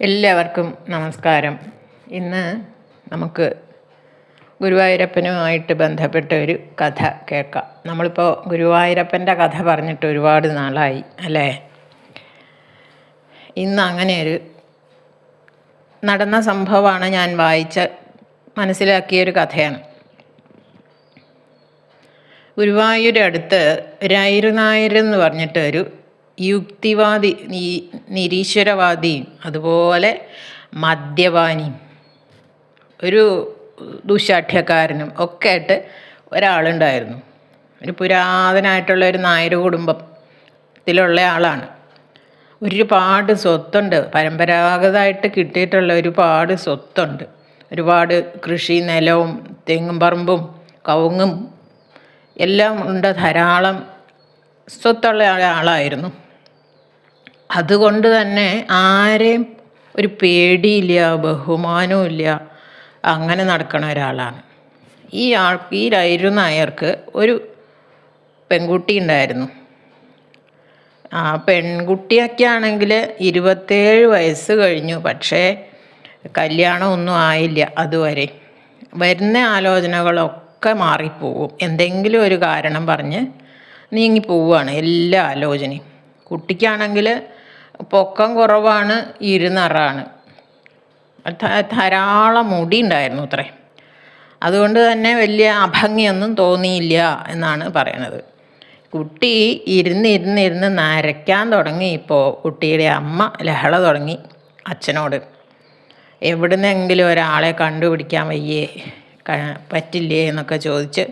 എല്ലാവർക്കും നമസ്കാരം. ഇന്ന് നമുക്ക് ഗുരുവായൂരപ്പനുമായിട്ട് ബന്ധപ്പെട്ട ഒരു കഥ കേൾക്കാം. നമ്മളിപ്പോൾ ഗുരുവായൂരപ്പന്റെ കഥ പറഞ്ഞിട്ട് ഒരുപാട് നാളായി അല്ലേ? ഇന്ന് അങ്ങനെ ഒരു നടന്ന സംഭവമാണ് ഞാൻ വായിച്ച മനസ്സിലാക്കിയ ഒരു കഥയാണ്. ഗുരുവായൂരടുത്ത് അടുത്ത് രായിരുനായർ എന്ന് പറഞ്ഞിട്ട് ഒരു യുക്തിവാദി നിരീശ്വരവാദിയും അതുപോലെ മദ്യപാനിയും ഒരു ദുശാഠ്യക്കാരനും ഒക്കെ ആയിട്ട് ഒരാളുണ്ടായിരുന്നു. ഒരു പുരാതനായിട്ടുള്ള ഒരു നായർ കുടുംബത്തിലുള്ള ആളാണ്. ഒരുപാട് സ്വത്തുണ്ട്. പരമ്പരാഗതമായിട്ട് കിട്ടിയിട്ടുള്ള ഒരുപാട് സ്വത്തുണ്ട്. ഒരുപാട് കൃഷി നിലവും തെങ്ങും പറമ്പും കവുങ്ങും എല്ലാം ഉണ്ട്. ധാരാളം സ്വത്തുള്ള ആളായിരുന്നു. അതുകൊണ്ട് തന്നെ ആരെയും ഒരു പേടിയില്ല ബഹുമാനവും ഇല്ല. അങ്ങനെ നടക്കുന്ന ഒരാളാണ്. ഈ ആൾ ഈ രൈരു നായർക്ക് ഒരു പെൺകുട്ടി ഉണ്ടായിരുന്നു. ആ പെൺകുട്ടിയൊക്കെ ആണെങ്കിൽ ഇരുപത്തേഴ് വയസ്സ് കഴിഞ്ഞു പക്ഷേ കല്യാണമൊന്നും ആയില്ല അതുവരെ. വരുന്ന ആലോചനകളൊക്കെ മാറിപ്പോവും. എന്തെങ്കിലും ഒരു കാരണം പറഞ്ഞ് നീങ്ങിപ്പോവുകയാണ് എല്ലാ ആലോചനയും. കുട്ടിക്കാണെങ്കിൽ പൊക്കം കുറവാണ് ഇരുന്നറാണ് ധാരാളം മുടി ഉണ്ടായിരുന്നു അത്രേ. അതുകൊണ്ട് തന്നെ വലിയ അഭംഗിയൊന്നും തോന്നിയില്ല എന്നാണ് പറയുന്നത് കുട്ടി ഇരുന്ന് ഇരുന്ന് ഇരുന്ന് നരയ്ക്കാൻ തുടങ്ങി ഇപ്പോൾ കുട്ടിയുടെ അമ്മ ലഹള തുടങ്ങി അച്ഛനോട്. എവിടുന്നെങ്കിലും ഒരാളെ കണ്ടുപിടിക്കാൻ വയ്യേ പറ്റില്ലേ എന്നൊക്കെ ചോദിച്ച്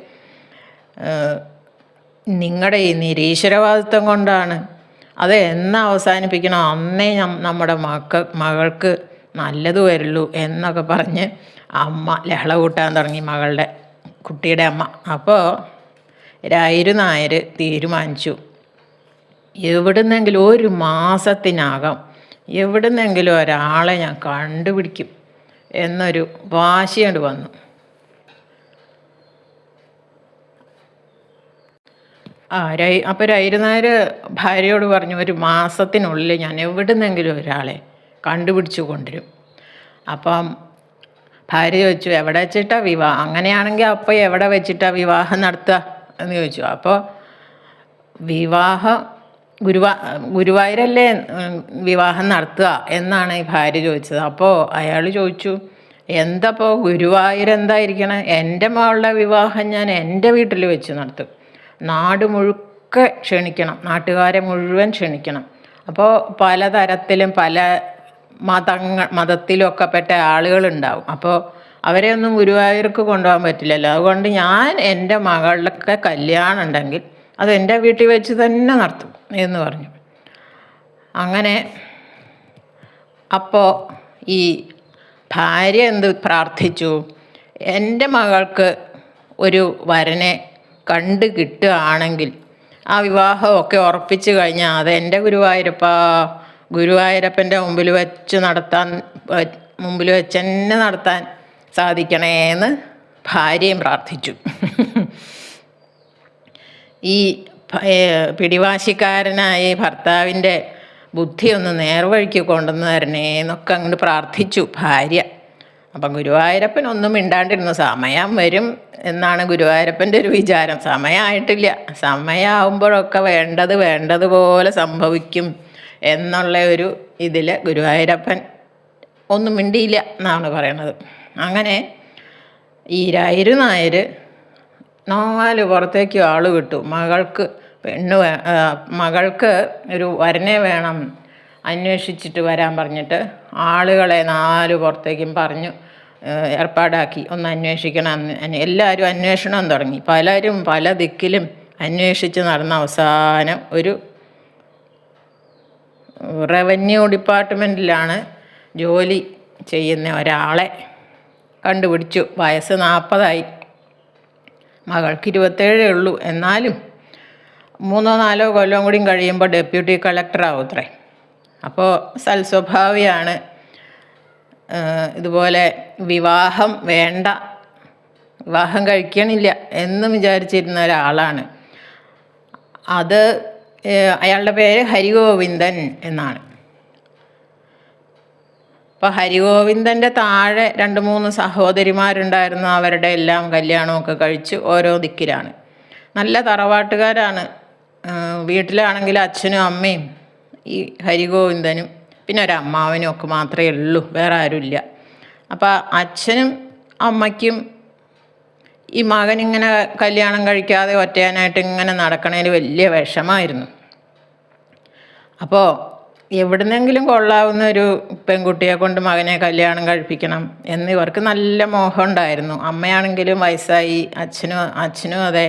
നിങ്ങളുടെ ഈ നിരീശ്വരവാദിത്വം കൊണ്ടാണ് അത് എന്ന് അവസാനിപ്പിക്കണം? അന്നേ നമ്മുടെ മക്ക മകൾക്ക് നല്ലത് വരുള്ളൂ എന്നൊക്കെ പറഞ്ഞ് അമ്മ ലഹള കൂട്ടാൻ തുടങ്ങി മകളുടെ കുട്ടിയുടെ അമ്മ. അപ്പോൾ രായിരു നായർ തീരുമാനിച്ചു. എവിടുന്നെങ്കിലും ഒരു മാസത്തിനകം എവിടുന്നെങ്കിലും ഒരാളെ ഞാൻ കണ്ടുപിടിക്കും എന്നൊരു വാശിയുണ്ട് വന്നു. ആ രൈ അപ്പോൾ രൈരനായർ ഭാര്യയോട് പറഞ്ഞു ഒരു മാസത്തിനുള്ളിൽ ഞാൻ എവിടുന്നെങ്കിലും ഒരാളെ കണ്ടുപിടിച്ചു കൊണ്ടുവരും. അപ്പം ഭാര്യ ചോദിച്ചു എവിടെ വെച്ചിട്ടാ വിവാഹം? അങ്ങനെയാണെങ്കിൽ അപ്പോൾ എവിടെ വെച്ചിട്ടാ വിവാഹം നടത്തുക എന്ന് ചോദിച്ചു. അപ്പോൾ വിവാഹം ഗുരുവാ ഗുരുവായൂരല്ലേ വിവാഹം നടത്തുക എന്നാണ് ഈ ഭാര്യ ചോദിച്ചത്. അപ്പോൾ അയാൾ ചോദിച്ചു എന്തപ്പോൾ ഗുരുവായൂർ എന്തായിരിക്കണം? എന്റെ മകളുടെ വിവാഹം ഞാൻ എന്റെ വീട്ടിൽ വെച്ച് നടത്തും. നാട് മുഴുക്കെ ക്ഷണിക്കണം നാട്ടുകാരെ മുഴുവൻ ക്ഷണിക്കണം. അപ്പോൾ പലതരത്തിലും പല മതങ്ങൾ മതത്തിലൊക്കെ പെട്ട ആളുകളുണ്ടാവും. അപ്പോൾ അവരെ ഒന്നും ഗുരുവായൂർക്ക് കൊണ്ടുപോകാൻ പറ്റില്ലല്ലോ. അതുകൊണ്ട് ഞാൻ എന്റെ മകളുടെ കല്യാണം ഉണ്ടെങ്കിൽ അത് എന്റെ വീട്ടിൽ വെച്ച് തന്നെ നടത്തും എന്ന് പറഞ്ഞു. അങ്ങനെ അപ്പോൾ ഈ ഭാര്യ എന്ത് പ്രാർത്ഥിച്ചു? എന്റെ മകൾക്ക് ഒരു വരനെ കണ്ട് കിട്ടുകയാണെങ്കിൽ ആ വിവാഹമൊക്കെ ഉറപ്പിച്ചു കഴിഞ്ഞാൽ അത് എന്റെ ഗുരുവായൂരപ്പ. ഗുരുവായൂരപ്പന്റെ മുമ്പിൽ വെച്ച് നടത്താൻ മുമ്പിൽ വെച്ച് തന്നെ നടത്താൻ സാധിക്കണേന്ന് ഭാര്യയും പ്രാർത്ഥിച്ചു. ഈ പിടിവാശിക്കാരനായി ഭർത്താവിന്റെ ബുദ്ധി ഒന്ന് നേർവഴിക്ക് കൊണ്ടുവന്ന് തരണേ എന്നൊക്കെ അങ്ങോട്ട് പ്രാർത്ഥിച്ചു ഭാര്യ. അപ്പം ഗുരുവായൂരപ്പൻ ഒന്നും മിണ്ടാണ്ടിരുന്ന സമയം വരും എന്നാണ് ഗുരുവായൂരപ്പന്റെ ഒരു വിചാരം. സമയമായിട്ടില്ല സമയമാകുമ്പോഴൊക്കെ വേണ്ടത് വേണ്ടതുപോലെ സംഭവിക്കും എന്നുള്ള ഒരു ഇതിൽ ഗുരുവായൂരപ്പൻ ഒന്നും മിണ്ടിയില്ല എന്നാണ് പറയണത്. അങ്ങനെ ഈ രായിരു നായർ നാല് പുറത്തേക്ക് ആൾ വിട്ടു. മകൾക്ക് പെണ്ണ് മകൾക്ക് ഒരു വരനെ വേണം അന്വേഷിച്ചിട്ട് വരാൻ പറഞ്ഞിട്ട് ആളുകളെ നാല് പുറത്തേക്കും പറഞ്ഞു ഏർപ്പാടാക്കി. ഒന്ന് അന്വേഷിക്കണം. എല്ലാവരും അന്വേഷണം തുടങ്ങി. പലരും പല ദിക്കിലും അന്വേഷിച്ച് നടന്ന അവസാനം ഒരു റവന്യൂ ഡിപ്പാർട്ട്മെന്റിലാണ് ജോലി ചെയ്യുന്ന ഒരാളെ കണ്ടുപിടിച്ചു. വയസ്സ് നാൽപ്പതായി. മകൾക്ക് ഇരുപത്തേഴേ ഉള്ളൂ. എന്നാലും മൂന്നോ നാലോ കൊല്ലം കൂടിയും കഴിയുമ്പോൾ ഡെപ്യൂട്ടി കളക്ടറാവും ആവുത്രേ അപ്പോൾ സൽസ്വഭാവിയാണ്. ഇതുപോലെ വിവാഹം വേണ്ട. വിവാഹം കഴിക്കണില്ല എന്ന് വിചാരിച്ചിരുന്ന ഒരാളാണ്. അത് അയാളുടെ പേര് ഹരിഗോവിന്ദൻ എന്നാണ്. അപ്പോൾ ഹരിഗോവിന്ദന്റെ താഴെ രണ്ട് മൂന്ന് സഹോദരിമാരുണ്ടായിരുന്നു. അവരുടെ എല്ലാം കല്യാണമൊക്കെ കഴിച്ച് ഓരോ ദിക്കിലാണ്. നല്ല തറവാട്ടുകാരാണ്. വീട്ടിലാണെങ്കിൽ അച്ഛനും അമ്മയും ഈ ഹരിഗോവിന്ദനും പിന്നെ ഒരു ഒക്കെ മാത്രമേ ഉള്ളൂ വേറെ ആരുമില്ല. അപ്പോൾ അച്ഛനും അമ്മയ്ക്കും ഈ മകൻ ഇങ്ങനെ കല്യാണം കഴിക്കാതെ ഒറ്റയാനായിട്ട് ഇങ്ങനെ നടക്കണതിന് വലിയ വിഷമായിരുന്നു. അപ്പോൾ എവിടുന്നെങ്കിലും കൊള്ളാവുന്ന ഒരു പെൺകുട്ടിയെ കൊണ്ട് മകനെ കല്യാണം കഴിപ്പിക്കണം എന്ന് ഇവർക്ക് നല്ല മോഹം ഉണ്ടായിരുന്നു. അമ്മയാണെങ്കിലും വയസ്സായി അച്ഛനും അച്ഛനും അതെ.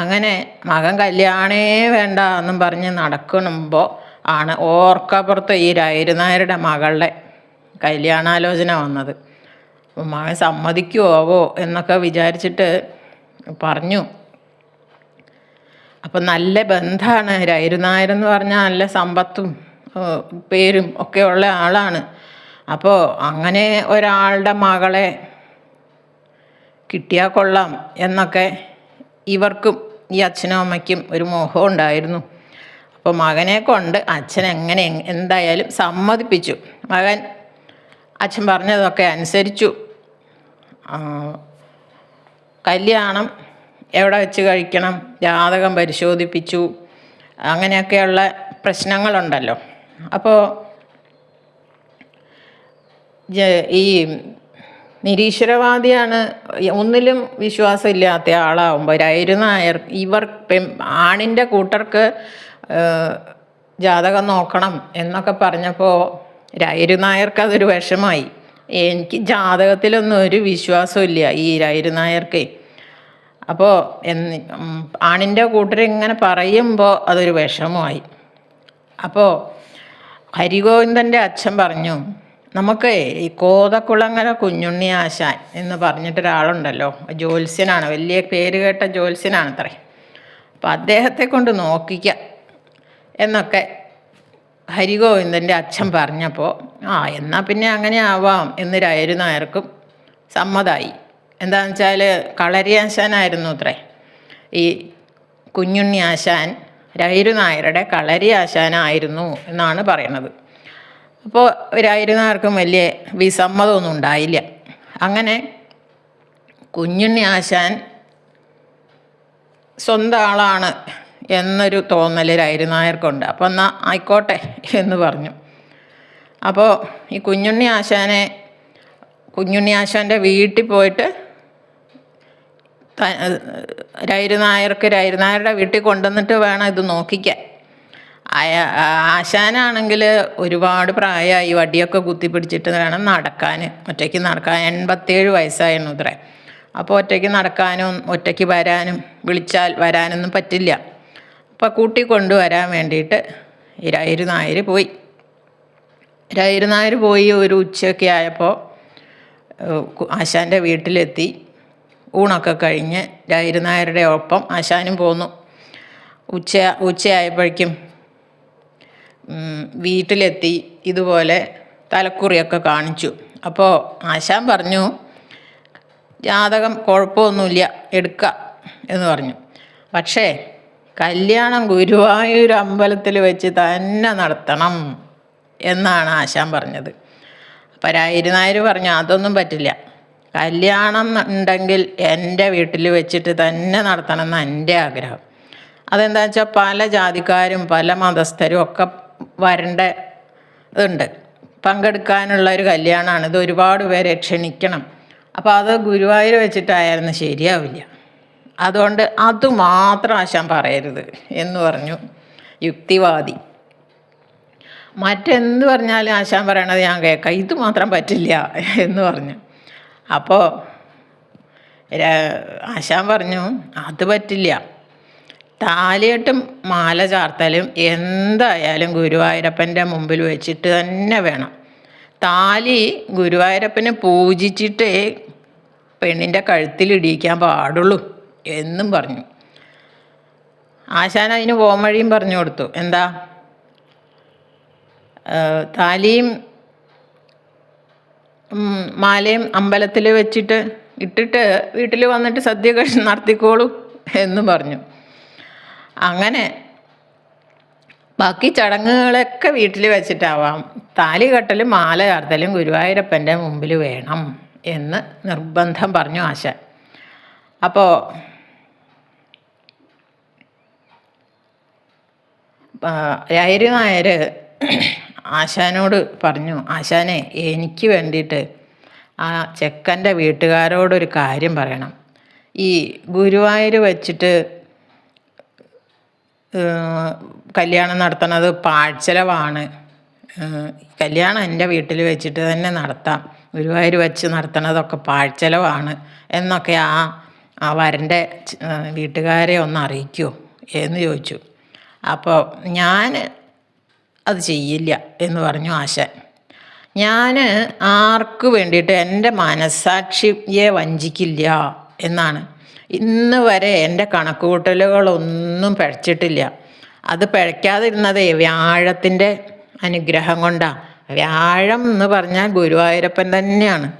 അങ്ങനെ മകൻ കല്യാണേ വേണ്ട എന്നും പറഞ്ഞ് നടക്കുമ്പോൾ ആണ്. ഓർക്കപ്പുറത്ത് ഈ രായിരുനായരുടെ മകളുടെ കല്യാണാലോചന വന്നത്. മകൻ സമ്മതിക്കുമോ എന്നൊക്കെ വിചാരിച്ചിട്ട് പറഞ്ഞു. അപ്പം നല്ല ബന്ധമാണ് എന്ന് പറഞ്ഞാൽ നല്ല സമ്പത്തും പേരും ഒക്കെ ഉള്ള ആളാണ്. അപ്പോൾ അങ്ങനെ ഒരാളുടെ മകളെ കിട്ടിയാൽ കൊള്ളാം എന്നൊക്കെ ഇവർക്കും ഈ അച്ഛനും അമ്മയ്ക്കും ഒരു മോഹം ഉണ്ടായിരുന്നു. അപ്പോൾ മകനെ കൊണ്ട് അച്ഛൻ എങ്ങനെ എന്തായാലും സമ്മതിപ്പിച്ചു. മകൻ അച്ഛൻ പറഞ്ഞതൊക്കെ അനുസരിച്ചു. കല്യാണം എവിടെ വെച്ച് കഴിക്കണം ജാതകം പരിശോധിപ്പിച്ചു അങ്ങനെയൊക്കെയുള്ള പ്രശ്നങ്ങളുണ്ടല്ലോ. അപ്പോൾ ഈ നിരീശ്വരവാദിയാണ് ഒന്നിലും വിശ്വാസമില്ലാത്ത ആളാവുമ്പോൾ രായിരുനായർ ഇവർ പെൺ ആണിന്റെ കൂട്ടർക്ക് ജാതകം നോക്കണം എന്നൊക്കെ പറഞ്ഞപ്പോൾ രായിരുനായർക്ക് അതൊരു വിഷമായി. എനിക്ക് ജാതകത്തിലൊന്നും ഒരു വിശ്വാസമില്ല ഈ രായിരുനായർക്ക് അപ്പോൾ എന്ന് ആണിന്റെ കൂട്ടർ ഇങ്ങനെ പറയുമ്പോൾ അതൊരു വിഷമമായി. അപ്പോൾ ഹരിഗോവിന്ദന്റെ അച്ഛൻ പറഞ്ഞു നമുക്ക് ഈ കോതക്കുളങ്ങര കുഞ്ഞുണ്ണി ആശാൻ എന്ന് പറഞ്ഞിട്ടൊരാളുണ്ടല്ലോ. ജ്യോത്സ്യനാണ്. വലിയ പേര് കേട്ട ജ്യോത്സ്യനാണത്രേ. അപ്പം അദ്ദേഹത്തെ കൊണ്ട് നോക്കിക്കാം. എന്നൊക്കെ ഹരിഗോവിന്ദന്റെ അച്ഛൻ പറഞ്ഞപ്പോൾ ആ എന്നാൽ പിന്നെ അങ്ങനെ ആവാം എന്ന് രായരു നായർക്കും സമ്മതമായി എന്താണെന്ന് വെച്ചാൽ കളരി ആശാനായിരുന്നു അത്രേ. ഈ കുഞ്ഞുണ്ണി ആശാൻ രായരു നായരുടെ കളരി ആശാനായിരുന്നു എന്നാണ് പറയണത്. അപ്പോൾ രായരു നായർക്കും വലിയ വിസമ്മതമൊന്നും ഉണ്ടായില്ല. അങ്ങനെ കുഞ്ഞുണ്ണി ആശാൻ സ്വന്തം ആളാണ് എന്നൊരു തോന്നൽ രായിരുനായർക്കുണ്ട് അപ്പോൾ എന്നാൽ ആയിക്കോട്ടെ എന്ന് പറഞ്ഞു. അപ്പോൾ ഈ കുഞ്ഞുണ്ണി ആശാനെ കുഞ്ഞുണ്ണി ആശാന്റെ വീട്ടിൽ പോയിട്ട് രായിരുനായർക്ക് രായിരുനായരുടെ വീട്ടിൽ കൊണ്ടുവന്നിട്ട് വേണം ഇത് നോക്കിക്കാൻ. ആശാനാണെങ്കിൽ ഒരുപാട് പ്രായമായി വടിയൊക്കെ കുത്തി പിടിച്ചിട്ട് വേണം നടക്കാൻ. ഒറ്റയ്ക്ക് നടക്കാൻ എൺപത്തേഴ് വയസ്സായിരുന്നു ഇത്രേ അപ്പോൾ ഒറ്റയ്ക്ക് നടക്കാനും ഒറ്റയ്ക്ക് വരാനും വിളിച്ചാൽ വരാനൊന്നും പറ്റില്ല. അപ്പോൾ കൂട്ടി കൊണ്ടുവരാൻ വേണ്ടിയിട്ട് ഇരായിരു നായർ പോയി. രായിരുനായർ പോയി ഒരു ഉച്ചയൊക്കെ ആയപ്പോൾ ആശാന്റെ വീട്ടിലെത്തി. ഊണൊക്കെ കഴിഞ്ഞ് രായിരുനായരുടെ ഒപ്പം ആശാനും പോന്നു. ഉച്ച ഉച്ചയായപ്പോഴേക്കും വീട്ടിലെത്തി. ഇതുപോലെ തലക്കുറിയൊക്കെ കാണിച്ചു. അപ്പോൾ ആശാൻ പറഞ്ഞു ജാതകം കുഴപ്പമൊന്നുമില്ല എടുക്കുക എന്ന് പറഞ്ഞു. പക്ഷേ കല്യാണം ഗുരുവായൂർ അമ്പലത്തിൽ വെച്ച് തന്നെ നടത്തണം എന്നാണ് ആശാൻ പറഞ്ഞത്. അപ്പം പറഞ്ഞു അതൊന്നും പറ്റില്ല. കല്യാണം ഉണ്ടെങ്കിൽ എന്റെ വീട്ടിൽ വെച്ചിട്ട് തന്നെ നടത്തണം എന്റെ ആഗ്രഹം. അതെന്താ വെച്ചാൽ പല ജാതിക്കാരും പല മതസ്ഥരും ഒക്കെ വരേണ്ട ഇതുണ്ട്. പങ്കെടുക്കാനുള്ള ഒരു കല്യാണമാണ് ഇത് ഒരുപാട് പേരെ ക്ഷണിക്കണം. അപ്പോൾ അത് ഗുരുവായൂർ വെച്ചിട്ടായിരുന്നു ശരിയാവില്ല. അതുകൊണ്ട് അതുമാത്രം ആശാൻ പറയരുത് എന്ന് പറഞ്ഞു യുക്തിവാദി. മറ്റെന്ത് പറഞ്ഞാലും ആശാൻ പറയണത് ഞാൻ കേൾക്കാം. ഇത് മാത്രം പറ്റില്ല എന്ന് പറഞ്ഞു. അപ്പോൾ ആശാൻ പറഞ്ഞു അത് പറ്റില്ല. താലിയെട്ടും മാല ചാർത്തലും എന്തായാലും ഗുരുവായൂരപ്പന്റെ മുമ്പിൽ വെച്ചിട്ട് തന്നെ വേണം. താലി ഗുരുവായൂരപ്പനെ പൂജിച്ചിട്ടേ പെണ്ണിന്റെ കഴുത്തിൽ കഴുത്തിലിടിയിക്കാൻ പാടുള്ളൂ. എന്നും പറഞ്ഞു. ആശാൻ അതിന് പോംവഴിയും പറഞ്ഞു കൊടുത്തു. എന്താ? താലിയും മാലയും അമ്പലത്തിൽ വെച്ചിട്ട് ഇട്ടിട്ട് വീട്ടിൽ വന്നിട്ട് സദ്യ കഴിച്ച് നടത്തിക്കോളൂ എന്ന് പറഞ്ഞു. അങ്ങനെ ബാക്കി ചടങ്ങുകളൊക്കെ വീട്ടിൽ വെച്ചിട്ടാവാം. താലി കെട്ടലും മാല ചാർത്തലും ഗുരുവായൂരപ്പന്റെ മുമ്പിൽ വേണം എന്ന് നിർബന്ധം പറഞ്ഞു ആശാൻ. അപ്പോൾ രായര് നായർ ആശാനോട് പറഞ്ഞു ആശാനെ എനിക്ക് വേണ്ടിയിട്ട് ആ ചെക്കന്റെ വീട്ടുകാരോടൊരു കാര്യം പറയണം. ഈ ഗുരുവായൂർ വെച്ചിട്ട് കല്യാണം നടത്തണത് പാഴ്ചലവാണ്. കല്യാണം എന്റെ വീട്ടിൽ വെച്ചിട്ട് തന്നെ നടത്താം. ഗുരുവായൂർ വെച്ച് നടത്തണതൊക്കെ പാഴ്ചലവാണ്. എന്നൊക്കെ ആ ആ വരന്റെ വീട്ടുകാരെ ഒന്ന് അറിയിക്കുമോ എന്ന് ചോദിച്ചു. അപ്പോൾ ഞാൻ അത് ചെയ്യില്ല എന്ന് പറഞ്ഞു ആശാൻ. ഞാൻ ആർക്ക് വേണ്ടിയിട്ട് എന്റെ മനസാക്ഷിയെ വഞ്ചിക്കില്ല എന്നാണ്. ഇന്ന് വരെ എന്റെ കണക്കുകൂട്ടലുകളൊന്നും പിഴച്ചിട്ടില്ല. അത് പിഴയ്ക്കാതിരുന്നതേ വ്യാഴത്തിന്റെ അനുഗ്രഹം കൊണ്ടാണ് വ്യാഴം എന്ന് പറഞ്ഞാൽ ഗുരുവായൂരപ്പൻ തന്നെയാണ്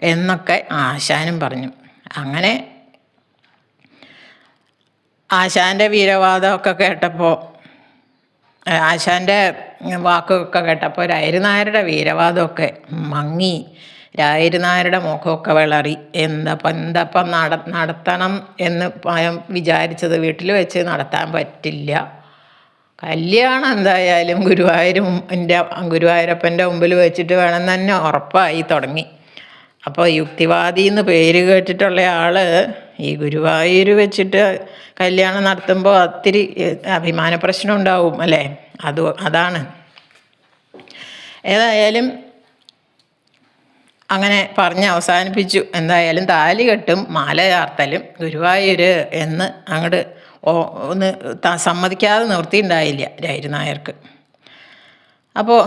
എന്നൊക്കെ ആശാനും പറഞ്ഞു. അങ്ങനെ ആശാന്റെ വീരവാദമൊക്കെ കേട്ടപ്പോൾ ആശാന്റെ വാക്കൊക്കെ കേട്ടപ്പോൾ രായരുനായരുടെ വീരവാദമൊക്കെ മങ്ങി. രായരുനായരുടെ മുഖമൊക്കെ വിളറി. എന്തപ്പം എന്തപ്പം നട നടത്തണം എന്ന് വിചാരിച്ചത് വീട്ടിൽ വെച്ച് നടത്താൻ പറ്റില്ല. കല്യാണം എന്തായാലും ഗുരുവായൂരും എന്റെ ഗുരുവായൂരപ്പന്റെ മുമ്പിൽ വെച്ചിട്ട് വേണം തന്നെ ഉറപ്പായി തുടങ്ങി. അപ്പോൾ യുക്തിവാദി എന്ന് പേര് കേട്ടിട്ടുള്ള ആൾ ഈ ഗുരുവായൂർ വെച്ചിട്ട് കല്യാണം നടത്തുമ്പോൾ ഒത്തിരി അഭിമാന പ്രശ്നം ഉണ്ടാവും അല്ലേ? അത് അതാണ്. ഏതായാലും അങ്ങനെ പറഞ്ഞ് അവസാനിപ്പിച്ചു. എന്തായാലും താലി കെട്ടും മാല ചാർത്തലും ഗുരുവായൂർ എന്ന് അങ്ങോട്ട് ഒന്ന് സമ്മതിക്കാതെ നിർത്തിയിട്ടുണ്ടായില്ല രായിരുനായർക്ക് അപ്പോൾ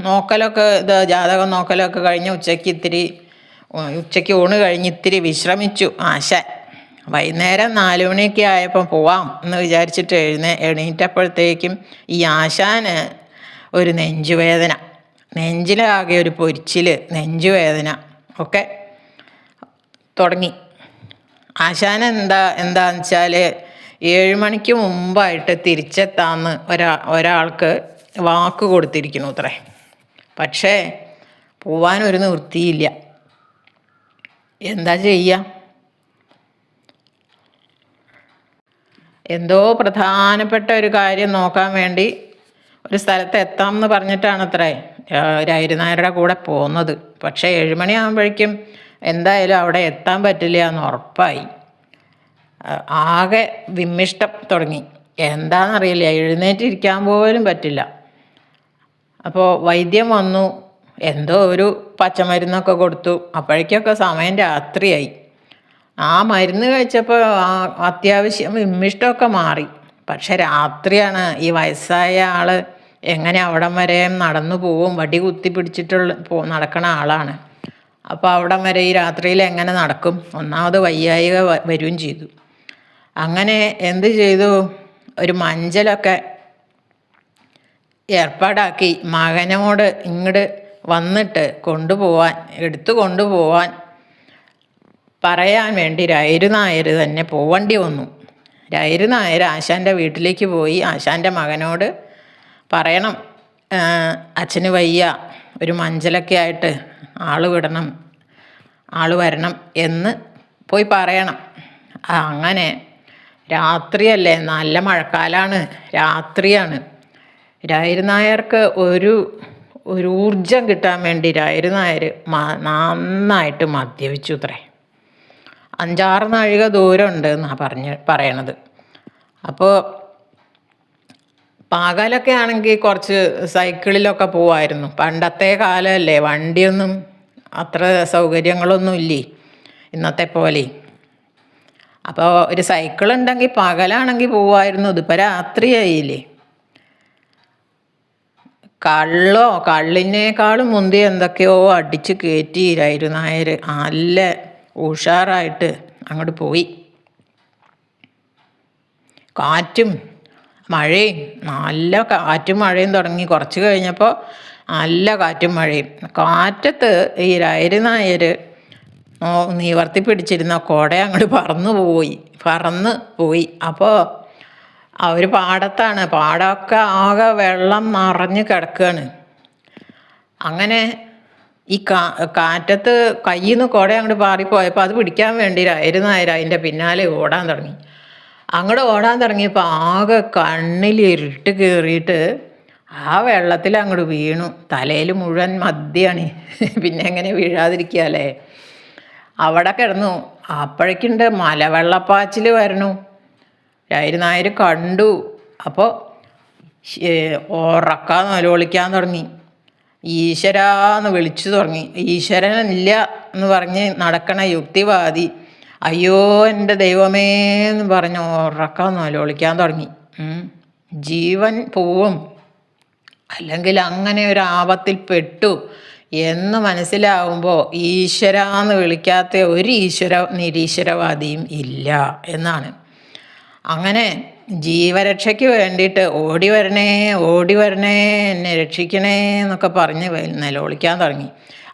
നോക്കലൊക്കെ ഇത് ജാതകം നോക്കലൊക്കെ കഴിഞ്ഞ് ഉച്ചയ്ക്ക് ഇത്തിരി ഉച്ചയ്ക്ക് ഊണ് കഴിഞ്ഞ് ഇത്തിരി വിശ്രമിച്ചു. ആശാൻ വൈകുന്നേരം നാല് മണിയൊക്കെ ആയപ്പോൾ പോവാം എന്ന് വിചാരിച്ചിട്ട് എഴുന്നേ എണീറ്റപ്പോഴത്തേക്കും ഈ ആശാന് ഒരു നെഞ്ചുവേദന. നെഞ്ചിലാകെ ഒരു പൊരിച്ചിൽ നെഞ്ചുവേദന ഒക്കെ തുടങ്ങി. ആശാൻ എന്താ എന്താന്ന് വെച്ചാൽ ഏഴ് മണിക്ക് മുമ്പായിട്ട് തിരിച്ചെത്താമെന്ന് ഒരാ ഒരാൾക്ക് വാക്ക് കൊടുത്തിരിക്കുന്നു അത്രേ. പക്ഷേ പോവാനൊരു നിവൃത്തിയില്ല. എന്താ ചെയ്യുക എന്തോ പ്രധാനപ്പെട്ട ഒരു കാര്യം നോക്കാൻ വേണ്ടി ഒരു സ്ഥലത്ത് എത്താം എന്ന് പറഞ്ഞിട്ടാണ് അത്രേ. രായിരുനായരുടെ കൂടെ പോകുന്നത് പക്ഷേ ഏഴുമണിയാകുമ്പോഴേക്കും എന്തായാലും അവിടെ എത്താൻ പറ്റില്ല എന്ന് ഉറപ്പായി. ആകെ വിമ്മിഷ്ടം തുടങ്ങി. എന്താണെന്നറിയില്ല എഴുന്നേറ്റിരിക്കാൻ പോലും പറ്റില്ല. അപ്പോൾ വൈദ്യം വന്നു എന്തോ ഒരു പച്ചമരുന്നൊക്കെ കൊടുത്തു. അപ്പോഴേക്കൊക്കെ സമയം രാത്രിയായി. ആ മരുന്ന് കഴിച്ചപ്പോൾ അത്യാവശ്യം വിമ്മിഷ്ടമൊക്കെ മാറി. പക്ഷെ രാത്രിയാണ് ഈ വയസ്സായ ആൾ എങ്ങനെ അവിടം വരെ നടന്നു പോവും വടി കുത്തി പിടിച്ചിട്ടുള്ള പോ നടക്കണ ആളാണ്. അപ്പോൾ അവിടം വരെ ഈ രാത്രിയിൽ എങ്ങനെ നടക്കും? ഒന്നാമത് വയ്യായിക വരികയും ചെയ്തു. അങ്ങനെ എന്ത് ചെയ്തു? ഒരു മഞ്ചലൊക്കെ ഏർപ്പാടാക്കി മകനോട് ഇങ്ങോട്ട് വന്നിട്ട് കൊണ്ടുപോവാൻ എടുത്തു കൊണ്ടുപോവാൻ പറയാൻ വേണ്ടി രായിരുനായർ തന്നെ പോവേണ്ടി വന്നു. രായിരുനായർ ആശാന്റെ വീട്ടിലേക്ക് പോയി. ആശാന്റെ മകനോട് പറയണം "ആ, അച്ഛന് വയ്യ ഒരു മഞ്ചലൊക്കെ ആയിട്ട് ആൾ വിടണം ആൾ വരണം എന്ന് പോയി പറയണം. അങ്ങനെ രാത്രിയല്ലേ നല്ല മഴക്കാലാണ് രാത്രിയാണ്. രായിരുനായർക്ക് ഒരു ഒരു ഊർജം കിട്ടാൻ വേണ്ടി രായിരു നായർ നന്നായിട്ട് മദ്യപിച്ചു അത്രേ അഞ്ചാറ് നാഴിക ദൂരമുണ്ട് എന്നാണ് പറഞ്ഞ് പറയണത്. അപ്പോൾ പകലൊക്കെ ആണെങ്കിൽ കുറച്ച് സൈക്കിളിലൊക്കെ പോവായിരുന്നു. പണ്ടത്തെ കാലമല്ലേ വണ്ടിയൊന്നും അത്ര സൗകര്യങ്ങളൊന്നും ഇല്ലേ ഇന്നത്തെ പോലെ. അപ്പോൾ ഒരു സൈക്കിൾ ഉണ്ടെങ്കിൽ പകലാണെങ്കിൽ പോവായിരുന്നു ഇതിപ്പോൾ രാത്രിയായില്ലേ. കള്ളോ കള്ളിനേക്കാളും മുന്തി എന്തൊക്കെയോ അടിച്ച് കയറ്റിയിരുന്നു നായർ നല്ല ഉഷാറായിട്ട് അങ്ങോട്ട് പോയി. കാറ്റും മഴയും നല്ല കാറ്റും മഴയും തുടങ്ങി. കുറച്ച് കഴിഞ്ഞപ്പോൾ നല്ല കാറ്റും മഴയും. കാറ്റത്ത് ഈ രായര് നായർ നിവർത്തി പിടിച്ചിരുന്ന കുട അങ്ങോട്ട് പറന്നു പോയി പറന്ന് പോയി. അപ്പോൾ അവർ പാടത്താണ്. പാടമൊക്കെ ആകെ വെള്ളം നിറഞ്ഞ് കിടക്കുകയാണ് അങ്ങനെ ഈ കാ കാറ്റത്ത് കയ്യിൽ നിന്ന് കുട അങ്ങോട്ട് പാറിപ്പോയപ്പോൾ അത് പിടിക്കാൻ വേണ്ടി ആയിരുന്നായിരുന്നു അതിന്റെ പിന്നാലെ ഓടാൻ തുടങ്ങി. അങ്ങോട്ട് ഓടാൻ തുടങ്ങിയപ്പോൾ ആകെ കണ്ണിൽ ഇരുട്ട് കയറിയിട്ട് ആ വെള്ളത്തിൽ അങ്ങോട്ട് വീണു. തലയിൽ മുഴുവൻ മദ്യമാണ് പിന്നെ എങ്ങനെ വീഴാതിരിക്കുകയല്ലേ അവിടെ കിടന്നു. അപ്പോഴേക്കുണ്ട് മലവെള്ളപ്പാച്ചിൽ വരണു രായിരുനായർ കണ്ടു. അപ്പോൾ ഉറക്കാൻ നിലവിളിക്കാൻ തുടങ്ങി. ഈശ്വരാന്ന് വിളിച്ചു തുടങ്ങി. ഈശ്വരനില്ല എന്ന് പറഞ്ഞ് നടക്കണ യുക്തിവാദി അയ്യോ എന്റെ ദൈവമേ എന്ന് പറഞ്ഞ് ഉറക്കാൻ നിലവിളിക്കാൻ തുടങ്ങി. ജീവൻ പോവും. അല്ലെങ്കിൽ അങ്ങനെ ഒരു ആപത്തിൽ പെട്ടു എന്ന് മനസ്സിലാവുമ്പോൾ ഈശ്വര എന്ന് വിളിക്കാത്ത ഒരു ഈശ്വര നിരീശ്വരവാദിയും ഇല്ല എന്നാണ്. അങ്ങനെ ജീവരക്ഷയ്ക്ക് വേണ്ടിയിട്ട് ഓടി വരണേ ഓടി വരണേ എന്നെ രക്ഷിക്കണേ എന്നൊക്കെ പറഞ്ഞ് നിലവിളിക്കാൻ തുടങ്ങി.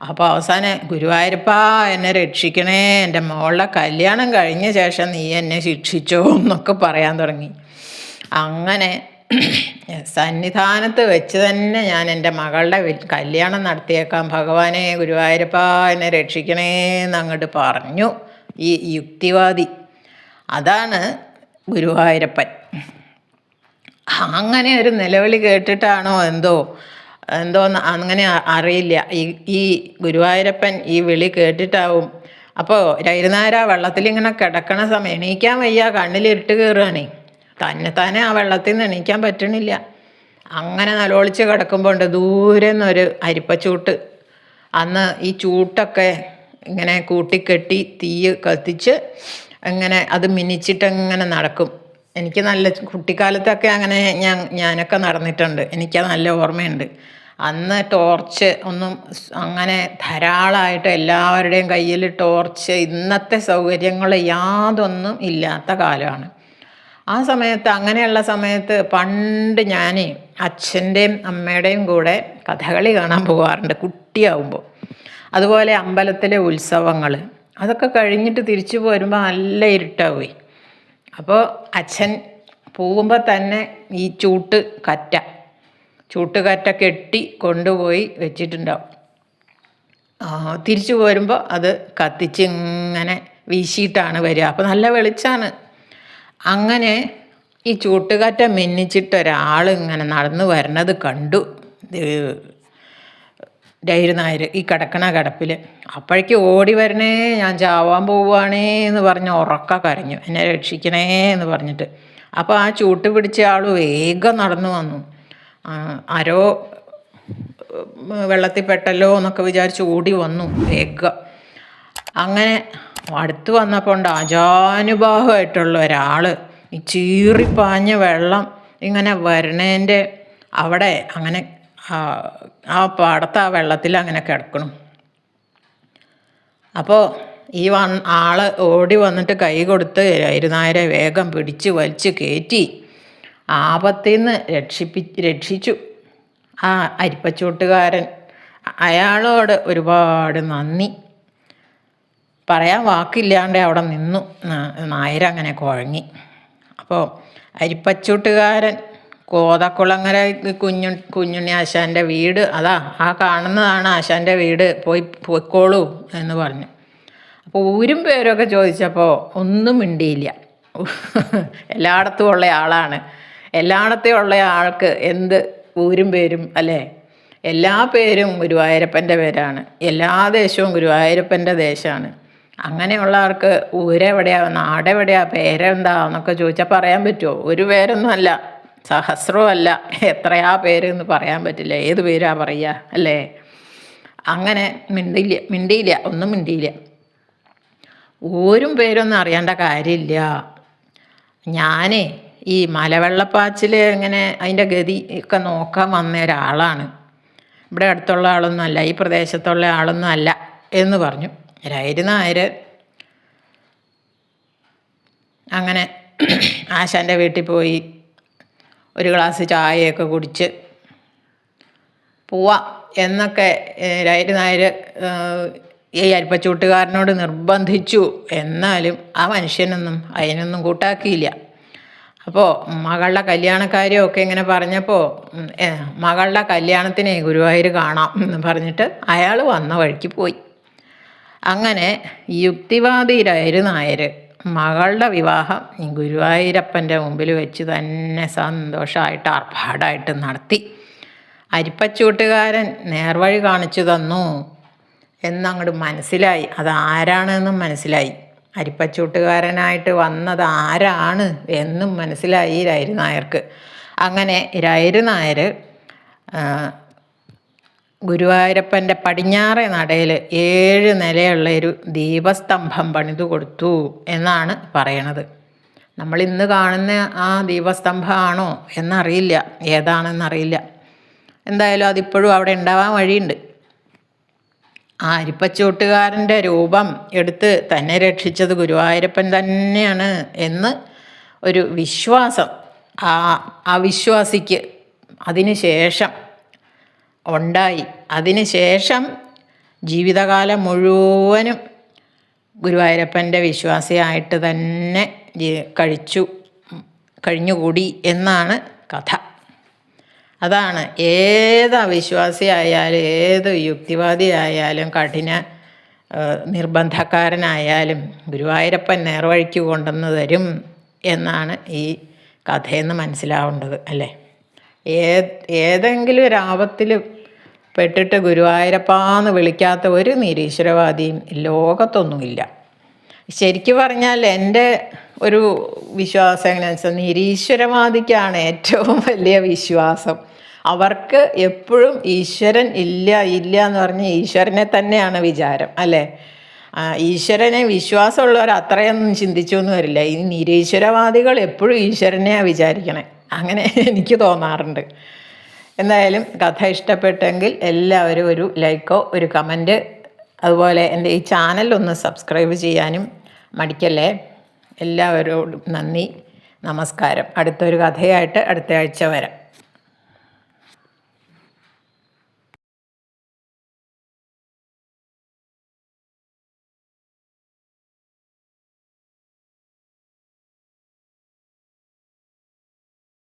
അപ്പോൾ അവസാനം ഗുരുവായൂരപ്പ എന്നെ രക്ഷിക്കണേ എന്റെ മോളുടെ കല്യാണം കഴിഞ്ഞ ശേഷം നീ എന്നെ ശിക്ഷിച്ചോ എന്നൊക്കെ പറയാൻ തുടങ്ങി. അങ്ങനെ സന്നിധാനത്ത് വെച്ച് തന്നെ ഞാൻ എന്റെ മകളുടെ കല്യാണം നടത്തിയേക്കാം. ഭഗവാനെ ഗുരുവായൂരപ്പ എന്നെ രക്ഷിക്കണേ എന്നങ്ങോട്ട് പറഞ്ഞു. ഈ യുക്തിവാദി. അതാണ് ഗുരുവായൂരപ്പൻ. അങ്ങനെ ഒരു നിലവിളി കേട്ടിട്ടാണോ എന്തോ എന്തോ അങ്ങനെ അറിയില്ല. ഈ ഈ ഗുരുവായൂരപ്പൻ ഈ വിളി കേട്ടിട്ടാവും. അപ്പോൾ രൈരുനാര വെള്ളത്തിൽ ഇങ്ങനെ കിടക്കണ സമയം എണീക്കാൻ വയ്യ കണ്ണിലിരുട്ട് കയറുകയാണേ തന്നെ തന്നെ ആ വെള്ളത്തിൽ നിന്ന് എണീക്കാൻ പറ്റണില്ല. അങ്ങനെ നിലവിളിച്ച് കിടക്കുമ്പോൾ ഉണ്ട് ദൂരെ നിന്നൊരു അരിപ്പച്ചൂട്ട്. അന്ന് ഈ ചൂട്ടൊക്കെ ഇങ്ങനെ കൂട്ടിക്കെട്ടി തീ കത്തിച്ച് ഇങ്ങനെ അത് മിനിച്ചിട്ട് അങ്ങനെ നടക്കും. എനിക്ക് നല്ല കുട്ടിക്കാലത്തൊക്കെ അങ്ങനെ ഞാൻ ഞാനൊക്കെ നടന്നിട്ടുണ്ട്. എനിക്ക് നല്ല ഓർമ്മയുണ്ട്. അന്ന് ടോർച്ച് ഒന്നും അങ്ങനെ ധാരാളമായിട്ട് എല്ലാവരുടെയും കയ്യിൽ ടോർച്ച് ഇന്നത്തെ സൗകര്യങ്ങൾ യാതൊന്നും ഇല്ലാത്ത കാലമാണ്. ആ സമയത്ത് അങ്ങനെയുള്ള സമയത്ത് പണ്ട് ഞാൻ അച്ഛന്റെയും അമ്മയുടെയും കൂടെ കഥകളി കാണാൻ പോകാറുണ്ട് കുട്ടിയാവുമ്പോൾ. അതുപോലെ അമ്പലത്തിലെ ഉത്സവങ്ങൾ. അതൊക്കെ കഴിഞ്ഞിട്ട് തിരിച്ചു പോരുമ്പോൾ നല്ല ഇരുട്ടാവുമേ അപ്പോൾ അച്ഛൻ പോകുമ്പോൾ തന്നെ ഈ ചൂട്ട് കറ്റ. ചൂട്ട് കറ്റ കെട്ടി കൊണ്ടുപോയി വെച്ചിട്ടുണ്ടാവും. തിരിച്ചു പോരുമ്പോൾ അത് കത്തിച്ച് ഇങ്ങനെ വീശിയിട്ടാണ് വരിക. അപ്പോൾ നല്ല വെളിച്ചാണ്. അങ്ങനെ ഈ ചൂട്ടുകാറ്റ മിന്നിച്ചിട്ട് ഒരാൾ ഇങ്ങനെ നടന്നു വരണത് കണ്ടു. നായർ ഈ കിടക്കണ കിടപ്പിൽ അപ്പോഴേക്ക് ഓടി വരണേ ഞാൻ ചാവാൻ പോവുകയാണേ എന്ന് പറഞ്ഞ് ഉറക്ക കരഞ്ഞു. എന്നെ രക്ഷിക്കണേ എന്ന് പറഞ്ഞിട്ട്. അപ്പോൾ ആ ചൂട്ട് പിടിച്ച ആൾ വേഗം നടന്നു വന്നു. ആരോ വെള്ളത്തിൽ പെട്ടല്ലോ എന്നൊക്കെ വിചാരിച്ച് ഓടി വന്നു വേഗം. അങ്ങനെ അടുത്ത് വന്നപ്പോൾ ഉണ്ട് അജാനുഭാവമായിട്ടുള്ള ഒരാൾ ഈ ചീറിപ്പാഞ്ഞ വെള്ളം ഇങ്ങനെ വരണേന്റെ അവിടെ അങ്ങനെ ആ പാടത്ത് ആ വെള്ളത്തിൽ അങ്ങനെ കിടക്കണം. അപ്പോൾ ഈ വൺ ആൾ ഓടി വന്നിട്ട് കൈ കൊടുത്ത് ഇരുനായരെ വേഗം പിടിച്ച് വലിച്ച് കയറ്റി ആപത്തിൽ നിന്ന് രക്ഷിപ്പി രക്ഷിച്ചു. ആ അരിപ്പച്ചൂട്ടുകാരൻ അയാളോട് ഒരുപാട് നന്ദി. പറയാൻ വാക്കില്ലാണ്ട് അവിടെ നിന്നു. നായരങ്ങനെ കുഴങ്ങി. അപ്പോൾ അരിപ്പച്ചൂട്ടുകാരൻ കോതക്കുളങ്ങര കുഞ്ഞു കുഞ്ഞുണ്ണി ആശാന്റെ വീട്. അതാ ആ കാണുന്നതാണ് ആശാന്റെ വീട്. പോയി പോയിക്കോളൂ എന്ന് പറഞ്ഞു. അപ്പോൾ ഊരും പേരൊക്കെ ചോദിച്ചപ്പോൾ ഒന്നും മിണ്ടിയില്ല. എല്ലായിടത്തും ഉള്ള ആളാണ്. എല്ലായിടത്തും ഉള്ള ആൾക്ക് എന്ത് ഊരും പേരും അല്ലേ? എല്ലാ പേരും ഗുരുവായൂരപ്പന്റെ പേരാണ്. എല്ലാ ദേശവും ഗുരുവായൂരപ്പന്റെ ദേശമാണ് അങ്ങനെയുള്ള ആൾക്ക് ഊരെവിടെയാ നാടെവിടെയാ പേരെന്താ എന്നൊക്കെ ചോദിച്ചാൽ പറയാൻ പറ്റുമോ ഒരു പേരൊന്നും അല്ല. സഹസ്രവും അല്ല എത്രയാ പേര് എന്ന് പറയാൻ പറ്റില്ല. ഏത് പേരാ പറയുക അല്ലേ? അങ്ങനെ മിണ്ടില്ല മിണ്ടിയില്ല. ഒന്നും മിണ്ടിയില്ല. ഓരും പേരൊന്നും അറിയേണ്ട കാര്യമില്ല. ഞാനേ ഈ മലവെള്ളപ്പാച്ചിൽ ഇങ്ങനെ അതിന്റെ ഗതി ഒക്കെ നോക്കാൻ വന്ന ഒരാളാണ്. ഇവിടെ അടുത്തുള്ള ആളൊന്നും അല്ല. ഈ പ്രദേശത്തുള്ള ആളൊന്നും അല്ല എന്ന് പറഞ്ഞു. നായർ അങ്ങനെ ആശാന്റെ വീട്ടിൽ പോയി. ഒരു ഗ്ലാസ് ചായയൊക്കെ കുടിച്ച് പോവാം എന്നൊക്കെ രായിര് നായർ ഈ അരിപ്പച്ചൂട്ടുകാരനോട് നിർബന്ധിച്ചു. എന്നാലും ആ മനുഷ്യനൊന്നും അതിനൊന്നും കൂട്ടാക്കിയില്ല. അപ്പോൾ മകളുടെ കല്യാണക്കാര്യമൊക്കെ ഇങ്ങനെ പറഞ്ഞപ്പോൾ മകളുടെ കല്യാണത്തിനെ ഗുരുവായൂർ കാണാം എന്ന് പറഞ്ഞിട്ട് അയാൾ വന്ന വഴിക്ക് പോയി. അങ്ങനെ യുക്തിവാദി നായർ മകളുടെ വിവാഹം ഈ ഗുരുവായൂരപ്പന്റെ മുമ്പിൽ വെച്ച് തന്നെ സന്തോഷമായിട്ട് ആർഭാടായിട്ട് നടത്തി. അരിപ്പച്ചൂട്ടുകാരൻ നേർവഴി കാണിച്ചു തന്നു എന്നങ്ങോട്ട് മനസ്സിലായി. അതാരാണെന്നും മനസ്സിലായി. അരിപ്പച്ചൂട്ടുകാരനായിട്ട് വന്നത് ആരാണ് എന്നും മനസ്സിലായി രൈരു നായർക്ക്. അങ്ങനെ രൈരു നായർ ഗുരുവായൂരപ്പന്റെ പടിഞ്ഞാറേ നടയിൽ ഏഴ് നിലയുള്ള ഒരു ദീപസ്തംഭം പണിതു കൊടുത്തു എന്നാണ് പറയണത്. നമ്മൾ ഇന്ന് കാണുന്ന ആ ദീപസ്തംഭമാണോ എന്നറിയില്ല ഏതാണെന്നറിയില്ല. എന്തായാലും അതിപ്പോഴും അവിടെ ഉണ്ടാവാൻ വഴിയുണ്ട്. ആ അരിപ്പച്ചൂട്ടുകാരന്റെ രൂപം എടുത്ത് തന്നെ രക്ഷിച്ചത് ഗുരുവായൂരപ്പൻ തന്നെയാണ് എന്ന് ഒരു വിശ്വാസം ആ അവിശ്വാസിക്ക് അതിന് ശേഷം ഉണ്ടായി. അതിന് ശേഷം ജീവിതകാലം മുഴുവനും ഗുരുവായൂരപ്പന്റെ വിശ്വാസിയായിട്ട് തന്നെ കഴിച്ചു കഴിഞ്ഞുകൂടി എന്നാണ് കഥ. അതാണ് ഏത് അവിശ്വാസിയായാലും ഏത് യുക്തിവാദിയായാലും കഠിന നിർബന്ധക്കാരനായാലും ഗുരുവായൂരപ്പൻ നേർവഴിക്ക് കൊണ്ടുവന്ന് തരും എന്നാണ് ഈ കഥയെന്ന് മനസ്സിലാവേണ്ടത് അല്ലേ? ഏ ഏതെങ്കിലും ഒരു ആപത്തിൽ പെട്ടിട്ട് ഗുരുവായൂരപ്പാന്ന് വിളിക്കാത്ത ഒരു നിരീശ്വരവാദിയും ലോകത്തൊന്നുമില്ല. ശരിക്ക് പറഞ്ഞാൽ എന്റെ ഒരു വിശ്വാസം എങ്ങനെയാണെന്ന് വെച്ചാൽ നിരീശ്വരവാദിക്കാണ് ഏറ്റവും വലിയ വിശ്വാസം. അവർക്ക് എപ്പോഴും ഈശ്വരൻ ഇല്ല ഇല്ല എന്ന് പറഞ്ഞ് ഈശ്വരനെ തന്നെയാണ് വിചാരം അല്ലേ? ഈശ്വരനെ വിശ്വാസമുള്ളവർ അത്രയൊന്നും ചിന്തിച്ചൊന്നും വരില്ല. ഈ നിരീശ്വരവാദികൾ എപ്പോഴും ഈശ്വരനെയാണ് വിചാരിക്കണേ. അങ്ങനെ എനിക്ക് തോന്നാറുണ്ട്. എന്തായാലും കഥ ഇഷ്ടപ്പെട്ടെങ്കിൽ എല്ലാവരും ഒരു ലൈക്കോ ഒരു കമന്റ്. അതുപോലെ എന്റെ ഈ ചാനൽ ഒന്ന് സബ്സ്ക്രൈബ് ചെയ്യാനും മടിക്കല്ലേ? എല്ലാവരോടും നന്ദി നമസ്കാരം. അടുത്തൊരു കഥയായിട്ട് അടുത്ത ആഴ്ച വരാം.